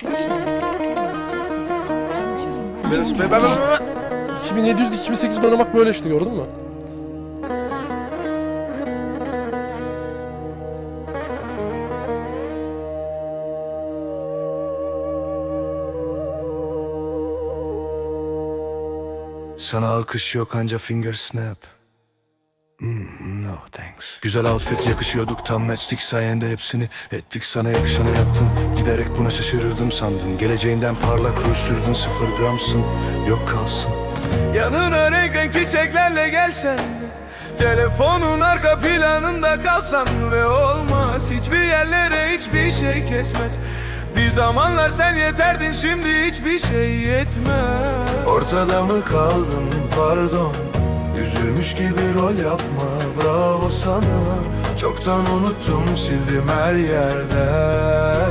Ben, ben, ben, ben, 2700 2800 oynamak böyle işte gördün mü? Sana alkış yok anca finger snap Hmm, no thanks Güzel outfit yakışıyorduk tam matchtik sayende hepsini Ettik. Sana yakışanı yaptın Giderek buna şaşırırdım sandın. Geleceğinden parlak ruj sürdün sıfır gramsın Yok kalsın. Yanına renk renk çiçeklerle gelsen Telefonun arka planında kalsam Ve olmaz. Hiçbir yerlere hiçbir şey kesmez. Bir zamanlar sen yeterdin şimdi hiçbir şey yetmez. Ortada mı kaldın? Pardon Üzülmüş gibi rol yapma bravo sana. Çoktan unuttum sildim her yerden.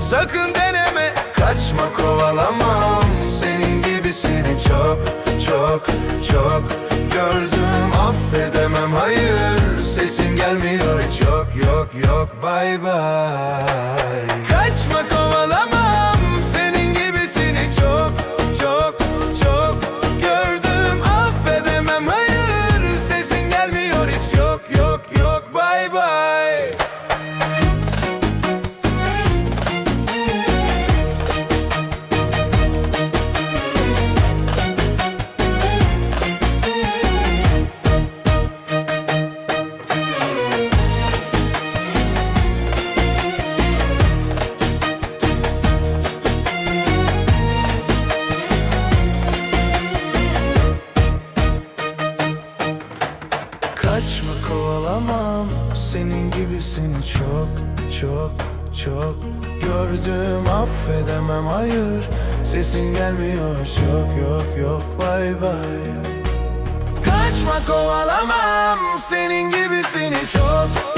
Sakın deneme kaçma kovalamam Senin gibisini çok çok çok gördüm. Affedemem hayır. Sesin gelmiyor hiç yok yok yok. Bye bye Kaçma kovalamam. Senin gibisini çok çok çok. Gördüm affedemem hayır. Sesin gelmiyor yok yok yok. Bay bay Kaçma kovalamam. Senin gibisini çok